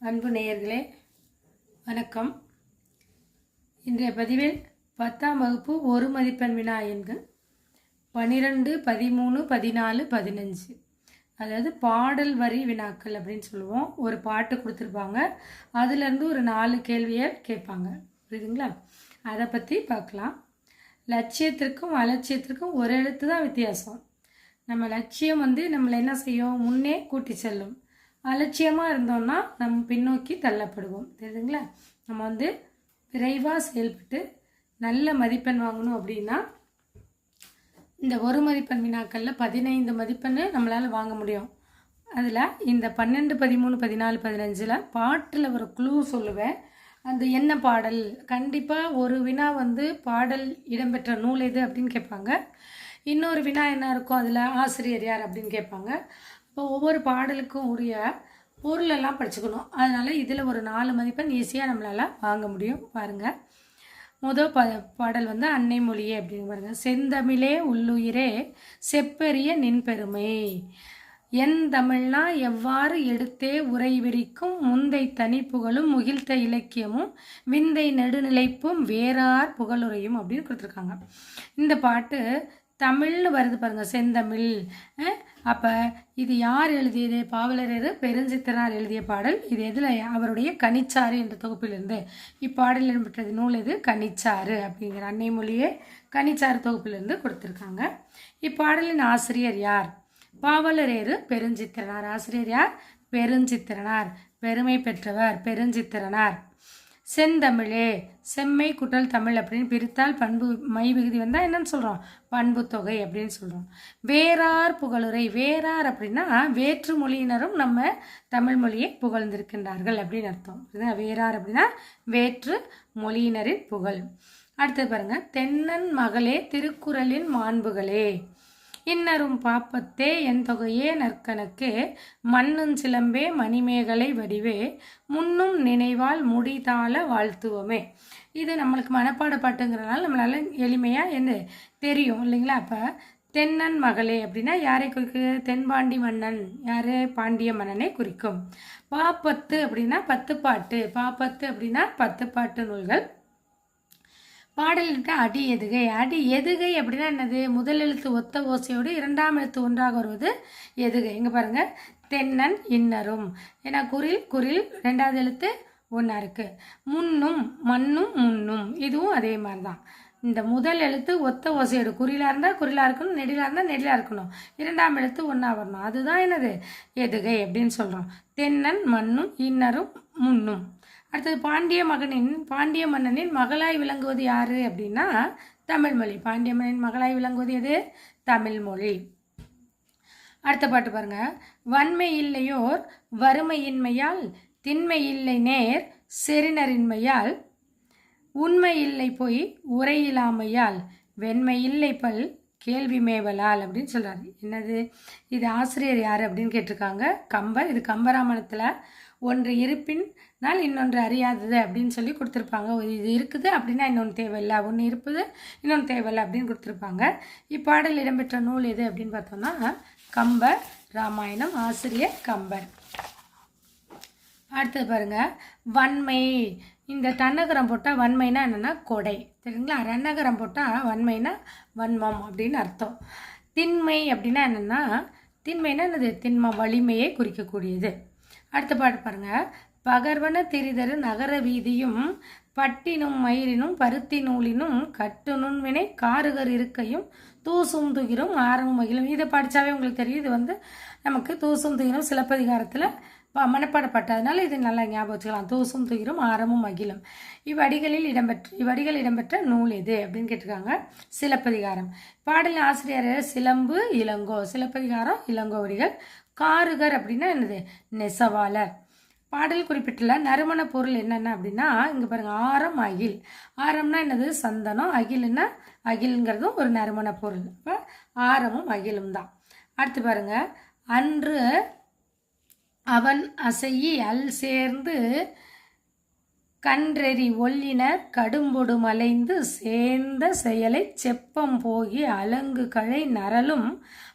அன்பு நேயர்களே வணக்கம். இன்றைய பதிவில் பத்தாம் வகுப்பு ஒரு மதிப்பெண் வினா எண்கள் பன்னிரெண்டு பதிமூணு பதினாலு பதினஞ்சு. அதாவது பாடல் வரி வினாக்கள் அப்படின்னு சொல்லுவோம். ஒரு பாட்டு கொடுத்துருப்பாங்க. அதுலேருந்து ஒரு நாலு கேள்வியை கேட்பாங்க. புரியுதுங்களா? அதை பற்றி பார்க்கலாம். லட்சியத்திற்கும் அலட்சியத்திற்கும் ஒரு எழுத்து தான் வித்தியாசம். நம்ம லட்சியம் வந்து நம்மளை என்ன செய்யும்? முன்னே கூட்டி செல்லும். அலட்சியமாக இருந்தோம்னா நம்ம பின்னோக்கி தள்ளப்படுவோம். தெரியுதுங்களா? நம்ம வந்து விரைவாக செயல்பட்டு நல்ல மதிப்பெண் வாங்கணும் அப்படின்னா இந்த ஒரு மதிப்பெண் வினாக்களில் பதினைந்து மதிப்பெண் நம்மளால் வாங்க முடியும். அதில் இந்த பன்னெண்டு பதிமூணு பதினாலு பதினஞ்சில் பாட்டில் ஒரு க்ளூ சொல்லுவேன். அந்த என்ன பாடல்? கண்டிப்பாக ஒரு வினா வந்து பாடல் இடம்பெற்ற நூல் எது அப்படின்னு கேட்பாங்க. இன்னொரு வினா என்ன இருக்கும் அதில் ஆசிரியர் யார் அப்படின்னு கேட்பாங்க. இப்போ ஒவ்வொரு பாடலுக்கும் உரிய பொருளெல்லாம் படிச்சுக்கணும். அதனால் இதில் ஒரு நாலு மதிப்பெண் ஈஸியாக நம்மளால் வாங்க முடியும். பாருங்கள் முதல் ப பாடல் வந்து அன்னை மொழியே அப்படின்னு பாருங்கள் செந்தமிழே உள்ளுயிரே செப்பெரிய நின் பெருமை என் தமிழ்னா எவ்வாறு எடுத்தே உரை விரிக்கும்? முந்தை தனிப்புகழும் முகிழ்த்த இலக்கியமும் விந்தை நெடுநிலைப்பும் வேறார் புகழுரையும் அப்படின்னு கொடுத்துருக்காங்க. இந்த பாட்டு தமிழ்னு வருது பாருங்க செந்தமிழ். அப்போ இது யார் எழுதியது? பாவலரேறு பெருஞ்சித்திரனார் எழுதிய பாடல். இது எதில்? அவருடைய கனிச்சாறு என்ற தொகுப்பிலிருந்து. இப்பாடல் இடம்பெற்றது நூல் இது கனிச்சாறு அப்படிங்கிற அன்னை மொழியே கனிச்சாறு தொகுப்பிலிருந்து கொடுத்துருக்காங்க. இப்பாடலின் ஆசிரியர் யார்? பாவலரேறு பெருஞ்சித்திரனார். ஆசிரியர் யார்? பெருஞ்சித்திரனார். பெருமை பெற்றவர். பெருஞ்சித்திரனார். செந்தமிழே செம்மை குட்டல் தமிழ் அப்படின்னு பிரித்தால் பண்பு மை விகுதி வந்தால் என்னன்னு சொல்கிறோம் பண்பு தொகை அப்படின்னு சொல்கிறோம் வேறார் புகழுரை வேறார் அப்படின்னா வேற்று மொழியினரும் நம்ம தமிழ் மொழியை புகழ்ந்திருக்கின்றார்கள் அப்படின்னு அர்த்தம். இதுதான் வேறார் அப்படின்னா வேற்று மொழியினரின் புகழ். அடுத்தது பாருங்கள் தென்னன் மகளே திருக்குறளின் மாண்புகளே. இன்னரும் பாப்பத்தே என் தொகையே நற்கணக்கே. மண்ணும் சிலம்பே மணிமேகலை வடிவே. முன்னும் நினைவால் முடிதாள வாழ்த்துவமே. இது நம்மளுக்கு மனப்பாட பாட்டுங்கிறனால நம்மளால எளிமையாக என்ன தெரியும் இல்லைங்களா? அப்போ தென்னன் மகளே அப்படின்னா யாரை குறிக்கு தென்பாண்டி மன்னன். யார்? பாண்டிய மன்னனை குறிக்கும். பாப்பத்து அப்படின்னா பத்து பாட்டு பாப்பத்து அப்படின்னா பத்து பாட்டு நூல்கள். பாடலுக்கு அடி எதுகை. அடி எதுகை அப்படின்னா என்னது? முதல் எழுத்து ஒத்த ஓசையோடு இரண்டாம் எழுத்து ஒன்றாக வருவது எதுகை. இங்கே பாருங்கள் தென்னன் இன்னரும். ஏன்னா குரில் குரில் ரெண்டாவது எழுத்து ஒன்றா இருக்குது முன்னும் மண்ணும் முன்னும். இதுவும் அதே மாதிரி தான் இந்த முதல் எழுத்து ஒத்த ஓசையோடு குறிலாக இருந்தால் குறிலாக இருக்கணும் நெடிலாக இருந்தால் நெடிலாக இருக்கணும். இரண்டாம் எழுத்து ஒன்றா வரணும். அதுதான் என்னது? எதுகை அப்படின்னு சொல்கிறோம் தென்னன் மண்ணும் இன்னரும் முன்னும். அடுத்தது பாண்டிய மகனின் பாண்டிய மன்னனின் மகளாய் விளங்குவது யாரு அப்படின்னா தமிழ்மொழி பாண்டிய மன்னனின் மகளாய் விளங்குவது எது? தமிழ்மொழி அடுத்த பாட்டு பாருங்க. வன்மை இல்லையோர் வறுமையின்மையால் திண்மை இல்லை நேர் செறினரின்மையால் உண்மை இல்லை பொய் உரையில்லாமையால் வெண்மை இல்லை பல் கேள்வி மேவலால் அப்படின்னு சொல்கிறாரு என்னது? இது ஆசிரியர் யார் அப்படின்னு கேட்டிருக்காங்க. கம்பர். இது கம்பராமாயணத்தில் ஒன்று இருப்பின் நாள் இன்னொன்று அறியாதது அப்படின்னு சொல்லி கொடுத்துருப்பாங்க. இது இருக்குது அப்படின்னா இன்னொன்று தேவையில்லை ஒன்று இருப்பது இன்னொன்று தேவையில்லை அப்படின்னு கொடுத்துருப்பாங்க. இப்பாடல் இடம்பெற்ற நூல் எது அப்படின்னு பார்த்தோம்னா கம்பர் ராமாயணம் ஆசிரியர் கம்பர். அடுத்தது பாருங்க வன்மை. இந்த தன்னகரம் போட்டால் வன்மைனா என்னென்னா கொடை சரிங்களா? ரன்னகரம் போட்டால் வன்மைனா வன்மம் அப்படின்னு அர்த்தம். திண்மை அப்படின்னா என்னென்னா திண்மைனா என்னது? திண்மம் வலிமையை குறிக்கக்கூடியது. அடுத்த பாட்டு பாருங்க. பகர்வன திரிதரு நகர வீதியும் பட்டினும் மயிரினும் பருத்தி நூலினும் கட்டு நுண்வினை காருகர் இருக்கையும் தூசும் துகிரும் ஆரமும் மகிழும். இதை படித்தாவே உங்களுக்கு தெரியும். இது வந்து நமக்கு தூசும் துகிரும் சிலப்பதிகாரத்தில் மனப்பாடப்பட்டதனால் இது நல்லா ஞாபகம் வச்சுக்கலாம். தூசும் துகிரும் ஆரமும் மகிழும். இவ்வடிகளில் இடம்பெற்ற இவ்வடிகள் இடம்பெற்ற நூல் எது அப்படின்னு கேட்டிருக்காங்க. சிலப்பதிகாரம். பாடலின் ஆசிரியர் சிலம்பு இளங்கோ. சிலப்பதிகாரம் இளங்கோ வடிகள் காருகர் அப்படின்னா என்னது? நெசவாளர். பாடல் குறிப்பிட்டுள்ள நறுமண பொருள் என்னென்ன அப்படின்னா இங்கே பாருங்கள் ஆரம் அகில். ஆரம்னா என்னது? சந்தனம். அகில்னா அகில்ங்கிறதும் ஒரு நறுமண பொருள். இப்போ ஆரமும் அகிலும் தான். அடுத்து பாருங்க அன்று அவன் அசையி அல் சேர்ந்து கன்றெறி ஒல்லினர் கடும்பொடு மலைந்து சேர்ந்த செயலை செப்பம் போகி அலங்கு கழை நரலும்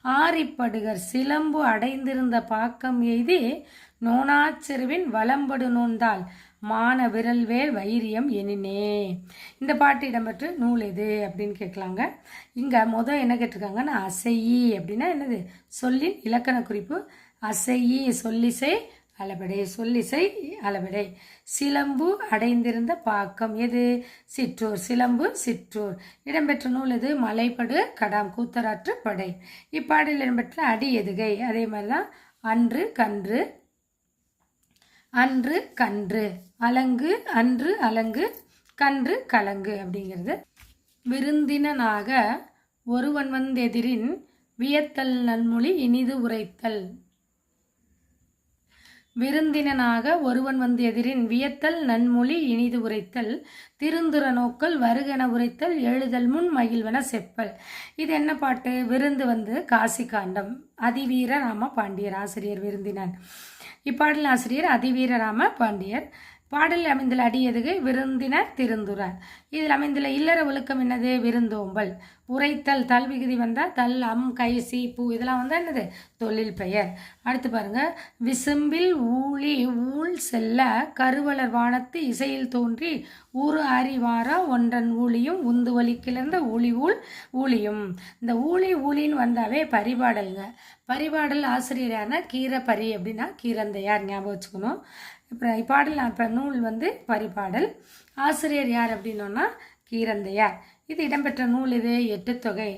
ஆரிப்படுகர் சிலம்பு அடைந்திருந்த பாக்கம் எய்தி நோனாச்செருவின் வலம்படு நோந்தால் மான விரல்வேல் வைரியம் எனினே. இந்த பாட்டு இடம்பெற்று நூல் எது அப்படின்னு கேட்கலாங்க. இங்கே மொதல் என்ன கேட்டிருக்காங்கன்னா அசையி அப்படின்னா என்னது? சொல்லின் இலக்கண குறிப்பு. அசையி சொல்லிசை அளபடை சொல்லிசை அளபடை. சிலம்பு அடைந்திருந்த பாக்கம் எது? சிற்றூர் சிலம்பு சிற்றூர். இடம்பெற்ற நூல் எது? மலைப்படு கடாம் கூத்தராற்று படை. இப்பாடலில் இடம்பெற்ற அடி எதுகை? அதே மாதிரி தான் அன்று கன்று அன்று கன்று. அலங்கு அன்று அலங்கு கன்று கலங்கு அப்படிங்கிறது. விருந்தினனாக ஒருவன் வந்தெதிரின் வியத்தல் நன்மொழி இனிது உரைத்தல். விருந்தினனாக ஒருவன் வந்து எதிரின் வியத்தல் நன்மொழி இனிது உரைத்தல் திருந்துர நோக்கல் வருகென உரைத்தல் எழுதல் முன் மகிழ்வன செப்பல். இது என்ன பாட்டு? விருந்து வந்து காசி காண்டம் அதிவீர ராம பாண்டியர் ஆசிரியர் விருந்தினான் இப்பாடல் ஆசிரியர் அதிவீர ராம பாண்டியர். பாடலில் அமைந்துள்ள அடியதுகை விருந்தினர் திருந்துறார். இதில் அமைந்துள்ள இல்லற ஒழுக்கம் என்னது? விருந்தோம்பல். உரைத்தல் தல் விகுதி வந்தால் தல் அம் கை சி பூ இதெல்லாம் வந்தால் என்னது? தொழில் பெயர். அடுத்து பாருங்க. விசும்பில் ஊழி ஊழ் செல்ல கருவலர் வானத்து இசையில் தோன்றி ஊறு அறிவாரா ஒன்றன் ஊழியும் உந்து வலி ஊழி ஊழ் ஊழியும். இந்த ஊழி ஊழின்னு வந்தாவே பரிபாடலுங்க. பரிபாடல் ஆசிரியர் யாருன்னா கீரப்பரி அப்படின்னா கீரந்தையார் ஞாபகம் வச்சுக்கணும். இப்போ இப்பாடல் இப்போ நூல் வந்து பரிபாடல். ஆசிரியர் யார் அப்படின்னோன்னா கீரந்தையார். இது இடம்பெற்ற நூல் இது எட்டுத்தொகை.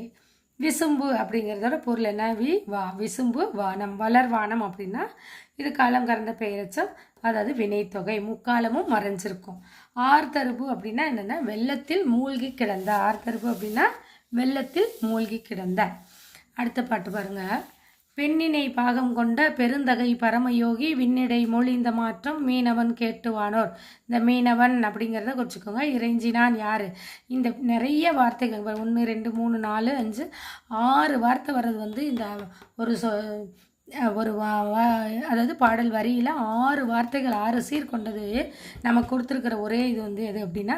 விசும்பு அப்படிங்கிறதோட பொருள் என்ன? வி வா. விசும்பு வானம். வளர் வானம் அப்படின்னா இது காலம் கறந்த பெயரச்சம் அதாவது வினைத்தொகை. முக்காலமும் மறைஞ்சிருக்கும். ஆர்தருபு அப்படின்னா என்னென்னா வெள்ளத்தில் மூழ்கி கிடந்த ஆர்தருபு அப்படின்னா வெள்ளத்தில் மூழ்கி கிடந்த அடுத்த பாட்டு பாருங்கள் பெண்ணினை பாகம் கொண்ட பெருந்தகை பரமயோகி விண்ணிடை மொழிந்த மாற்றம் மீனவன் கேட்டுவானோர். இந்த மீனவன் அப்படிங்கிறத குறிச்சிக்கோங்க. இறைஞ்சினான் யார்? இந்த நிறைய வார்த்தைகள் ஒன்று ரெண்டு மூணு நாலு அஞ்சு ஆறு வார்த்தை வர்றது வந்து இந்த ஒரு சொ ஒரு வா அதாவது பாடல் வரியில் ஆறு வார்த்தைகள் ஆறு சீர் கொண்டது நம்ம கொடுத்துருக்கிற ஒரே இது வந்து எது அப்படின்னா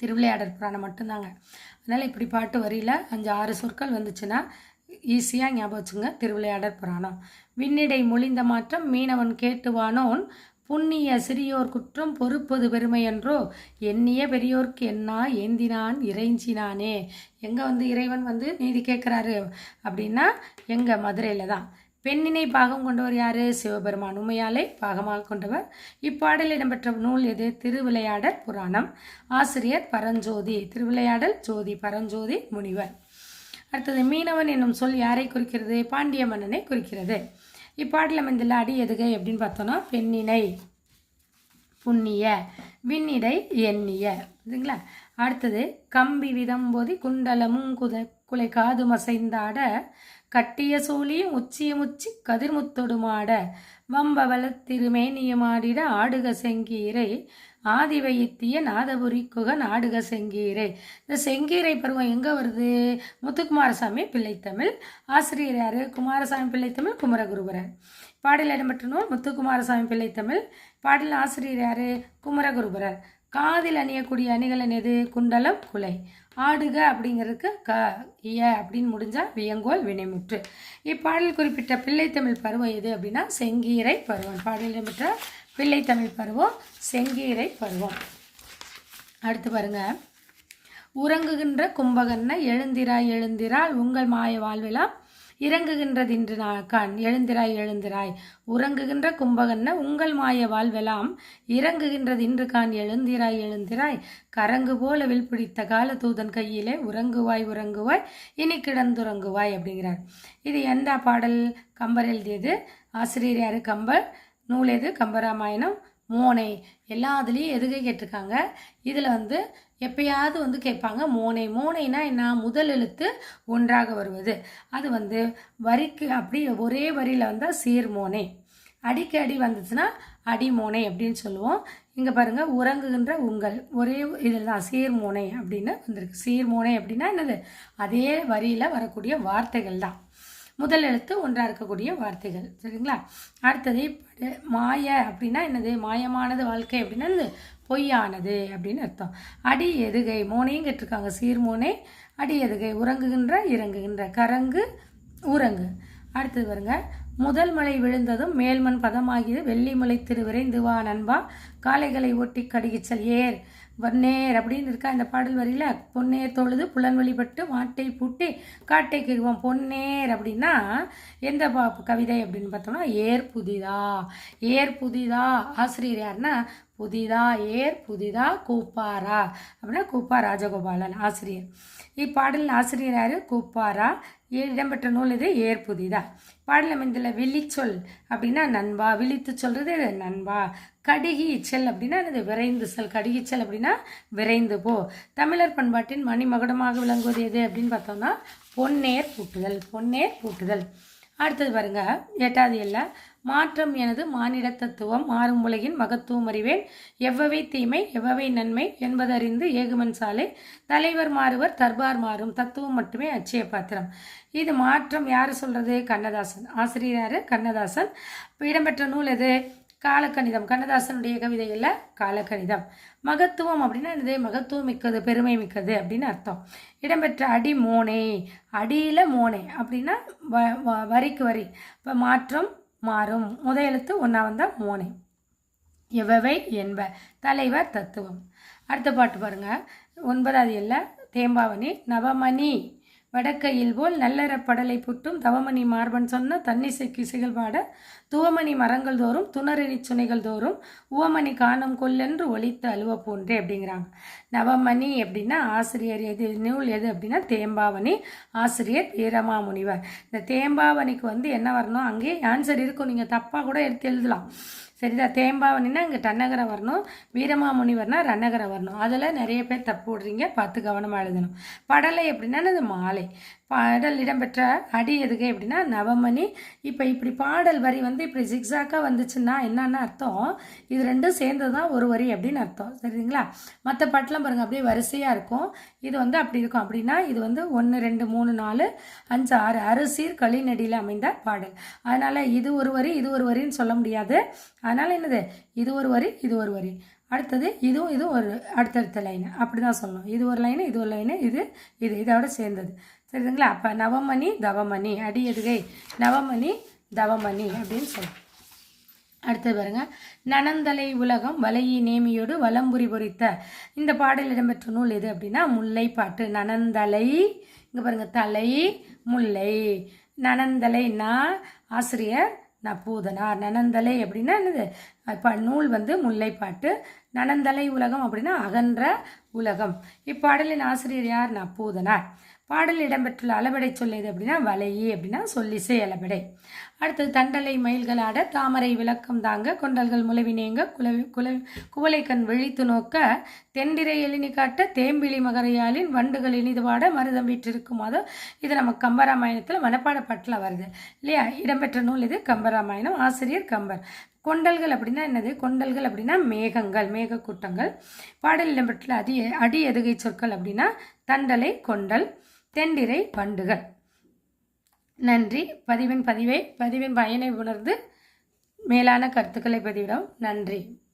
திருவிளையாடல் புராணம் மட்டும்தாங்க. அதனால் இப்படி பாட்டு வரியில் அஞ்சு ஆறு சொற்கள் வந்துச்சுன்னா ஈஸியாக ஞாபகம் வச்சுங்க. திருவிளையாடற் புராணம். விண்ணிடை மொழிந்த மாற்றம் மீனவன் கேட்டுவானோன். புண்ணிய சிறியோர் குற்றம் பொறுப்பது பெருமை என்றோ எண்ணிய பெரியோர்க்கு என்னா ஏந்தினான் இறைஞ்சினானே. எங்கே வந்து இறைவன் வந்து நீதி கேட்குறாரு அப்படின்னா எங்கள் மதுரையில் தான். பெண்ணினை பாகம் கொண்டவர் யார்? சிவபெருமான். உண்மையாலே பாகமாக கொண்டவர். இப்பாடல் இடம்பெற்ற நூல் எது? திருவிளையாடல் புராணம். ஆசிரியர் பரஞ்சோதி. திருவிளையாடல் ஜோதி பரஞ்சோதி முனிவர். அடுத்தது மீனவன் என்னும் சொல் யாரை குறிக்கிறது? பாண்டிய மன்னனை குறிக்கிறது. இப்பாட்டில் அமைந்துள்ள அடி எதுகை அப்படின்னு பார்த்தோன்னா பெண்ணினை புண்ணிய விண்ணிடை எண்ணிய. சரிங்களா அடுத்தது கம்பி விதம்போதி குண்டலமும் குத குலை காது மசைந்தாட கட்டிய சூழியும் உச்சியும் உச்சி கதிர்முத்தொடுமாட வம்பவள திருமேனியமாடிட ஆடுக செங்கீரை ஆதி வைத்திய நாதபுரி குக நாடுக செங்கீரை. இந்த செங்கீரை பருவம் எங்கே வருது? முத்துக்குமாரசாமி பிள்ளைத்தமிழ் ஆசிரியர் யார்? குமாரசாமி பிள்ளைத்தமிழ் குமரகுருபரர் பாடல் இடம்பெற்ற நூல் முத்துக்குமாரசாமி பிள்ளைத்தமிழ். பாடல் ஆசிரியர் யார்? குமரகுருபரர் காதில் அணியக்கூடிய அணிகள் எது? குண்டலம் குலை. ஆடுக அப்படிங்கிறதுக்கு க இய அப்படின்னு முடிஞ்சால் வியங்கோல் வினைமுற்று. இப்பாடல் குறிப்பிட்ட பிள்ளைத்தமிழ் பருவம் எது அப்படின்னா செங்கீரை பருவம். பாடல் இடம்பெற்ற பிள்ளைத்தமிழ் பருவம் செங்கீரை பருவம். அடுத்து பாருங்க. உறங்குகின்ற கும்பகன்ன எழுந்திராய் எழுந்திராள் உங்கள் மாய வாழ்வெல்லாம் இறங்குகின்றதின்று கண் எழுந்திராய் எழுந்திராய். உறங்குகின்ற கும்பகன்ன உங்கள் மாய வாழ்வெல்லாம் இறங்குகின்றதின்று கான் எழுந்திராய் எழுந்திராய். கரங்கு போல வில் பிடித்த கால தூதன் கையிலே உறங்குவாய் உறங்குவாய் இனி கிடந்துறங்குவாய் அப்படிங்கிறார். இது எந்த பாடல் கம்பர் எழுதியது? ஆசிரியர் யாரு? கம்பர். நூல் எது? கம்பராமாயணம். மோனை. எல்லா இதுலேயும் எதுகை கேட்டிருக்காங்க? இதில் வந்து எப்பயாவது வந்து கேட்பாங்க மோனை. மோனைனா என்ன? முதல் எழுத்து ஒன்றாக வருவது. அது வந்து வரிக்கு அப்படி ஒரே வரியில் வந்தால் சீர்மோனை அடிக்கு அடி வந்துச்சுன்னா அடிமோனை அப்படின்னு சொல்லுவோம். இங்கே பாருங்கள் உறங்குகின்ற உங்கள். ஒரே இதில் தான் சீர்மோனை அப்படின்னு வந்திருக்கு. சீர்மோனை அப்படின்னா என்னது? அதே வரியில் வரக்கூடிய வார்த்தைகள் தான். முதல் எழுத்து ஒன்றாக இருக்கக்கூடிய வார்த்தைகள். சரிங்களா? அடுத்தது மாய அப்படின்னா என்னது? மாயமானது வாழ்க்கை அப்படின்னா பொய்யானது அப்படின்னு அர்த்தம். அடி எதுகை மோனையும் கேட்டிருக்காங்க. சீர்மோனே அடி எதுகை உறங்குகின்ற இறங்குகின்ற. கரங்கு உறங்கு. அடுத்தது பாருங்க. முதல் மலை விழுந்ததும் மேல்மண் பதமாகியது. வெள்ளி மலை திருவிரைந்து நண்பா. காளைகளை ஒட்டி கடுகிச்சல் ஏர். வன்னேர் அப்படின்னு இருக்கா இந்த பாடல் வரியில்? பொன்னேர் தொழுது புலன் வழிபட்டு மாட்டை பூட்டி காட்டை கிருவோம் பொன்னேர் அப்படின்னா எந்த பா- கவிதை அப்படின்னு பார்த்தோம்னா ஏர் புதிதா ஏர் புதிதா ஆசிரியர் யாருன்னா புதிதா ஏர் புதிதா கூப்பாரா அப்படின்னா கூப்பா ராஜகோபாலன் ஆசிரியர். இப்பாடலின் ஆசிரியர் யார்? கூப்பாரா இடம்பெற்ற நூல் இது? ஏற்புதிதா புதிதா. பாடல் விழிச்சொல் அப்படின்னா நண்பா விழித்து சொல்றது நண்பா. கடிகி செல் அப்படின்னா என்னது? விரைந்து செல். கடிகி செல் அப்படின்னா விரைந்து போ. தமிழர் பண்பாட்டின் மணிமகுடமாக விளங்குவது எது அப்படின்னு பார்த்தோம்னா பொன்னேர் பூட்டுதல் பொன்னேர் பூட்டுதல். அடுத்தது பாருங்க எட்டாவது எல்ல மாற்றம் எனது மானிட தத்துவம் மாறும் உலகின் மகத்துவம் அறிவேன். எவ்வவை தீமை எவ்வவை நன்மை என்பதறிந்து ஏகுமன் சாலை தலைவர் மாறுவர் தர்பார் மாறும் தத்துவம் மட்டுமே அச்சய பாத்திரம். இது மாற்றம் யார் சொல்றது? கண்ணதாசன். ஆசிரியர் கண்ணதாசன். இடம்பெற்ற நூல் எது? காலக்கணிதம். கண்ணதாசனுடைய கவிதைகளில் காலக்கணிதம். மகத்துவம் அப்படின்னா என்னது? மகத்துவம் மிக்கது பெருமை மிக்கது அப்படின்னு அர்த்தம். இடம்பெற்ற அடி மோனை அடியில் மோனை அப்படின்னா வ- வ- வரிக்கு வரி. இப்போ மாற்றம் மாறும். முத எழுத்து ஒன்றா வந்தால் மோனை. எவ்வவை என்ப தலைவர் தத்துவம். அடுத்த பாட்டு பாருங்கள் ஒன்பதாவது எல்ல தேம்பாவணி நவமணி. வடக்கையில் போல் நல்லற படலை புட்டும் தவமணி மார்பன் சொன்ன தன்னிசை கிசைகள் பாட துவமணி மரங்கள் தோறும் துணரணி சுனைகள் தோறும் உவமணி காணும் கொல்லென்று ஒழித்து அழுவ போன்றே அப்படிங்கிறாங்க. நவமணி அப்படின்னா ஆசிரியர் எது நூல் எது அப்படின்னா தேம்பாவணி ஆசிரியர் வீரமாமுனிவர். இந்த தேம்பாவணிக்கு வந்து என்ன வரணும்? அங்கேயே ஆன்சர் இருக்கும். நீங்கள் தப்பாக கூட எடுத்து எழுதலாம். சரிதா தேம்பாவணின்னா இங்கே டன்னகரை வரணும் வீரமாமுனிவர்னா ரன்னகரை வரணும். அதில் நிறைய பேர் தப்பு விடுறீங்க பார்த்து கவனமாக எழுதணும். படலை அப்படின்னா அது மாலை. பாடல் இடம்பெற்ற அடி எதுக்கு அப்படின்னா நவமணி. இப்போ இப்படி பாடல் வரி வந்து இப்படி ஜிக்ஸாக்காக வந்துச்சுன்னா என்னன்னு அர்த்தம்? இது ரெண்டும் சேர்ந்தது தான் ஒரு வரி அப்படின்னு அர்த்தம். சரிங்களா? மற்ற பாட்டெலாம் பாருங்கள் அப்படியே வரிசையாக இருக்கும். இது வந்து அப்படி இருக்கும். அப்படின்னா இது வந்து ஒன்று ரெண்டு மூணு நாலு அஞ்சு ஆறு. அரிசீர் களிநடியில் அமைந்த பாடல். அதனால் இது ஒரு வரி இது ஒரு வரின்னு சொல்ல முடியாது. அதனால் என்னது? இது ஒரு வரி இது ஒரு வரி. அடுத்தது இதுவும் இதுவும் ஒரு அடுத்தடுத்த லைனு அப்படி தான் சொல்லணும். இது ஒரு லைனு இது ஒரு லைனு இது இது இதோட சேர்ந்தது. சரிங்களா அப்போ நவமணி தவமணி அடி எதுகை? நவமணி தவமணி அப்படின்னு சொல்லணும் அடுத்தது பாருங்க. நனந்தலை உலகம் வலையி நேமியோடு வலம்புரி பொறித்த. இந்த பாடல் இடம்பெற்ற நூல் எது அப்படின்னா முல்லை பாட்டு. நனந்தலை இங்கே பாருங்க தலை முல்லை. நனந்தலை நான் ஆசிரியர் நப்பூதனார். நனந்தலை அப்படின்னா என்னது? இப்போ நூல் வந்து முல்லைப்பாட்டு நனந்தலை உலகம் அப்படின்னா அகன்ற உலகம். இப்பாடலின் ஆசிரியர் யார்? நப்பூதனார். பாடல் இடம்பெற்றுள்ள அளபடை சொல் எது அப்படின்னா வலையி அப்படின்னா சொல்லிசை அளபடை. அடுத்தது தண்டலை மயில்களாட தாமரை விளக்கம் தாங்க கொண்டல்கள் முளைவினேங்க குலவி குல குவலைக்கண் கண் விழித்து நோக்க தெண்டிரை எழினி காட்ட தேம்பிளி மகரையாளின் வண்டுகள் இனிது பாட மருதம் வீற்றிருக்கும் அதோ இது நம்ம கம்பராமாயணத்தில் மனப்பாட பாட்டில் வருது. இல்லையா? இடம்பெற்ற நூல் இது கம்பராமாயணம். ஆசிரியர் கம்பர். கொண்டல்கள் அப்படின்னா என்னது? கொண்டல்கள் அப்படின்னா மேகங்கள் மேகக்கூட்டங்கள். பாடல் இடம்பெற்றுள்ள அடி அடி எதுகை சொற்கள் அப்படின்னா தண்டலை கொண்டல். தெண்டிரை பண்டுகள். நன்றி. பதிவின் பதிவை பதிவின் பயனை உணர்ந்து மேலான கருத்துக்களை பதிவிடும் நன்றி.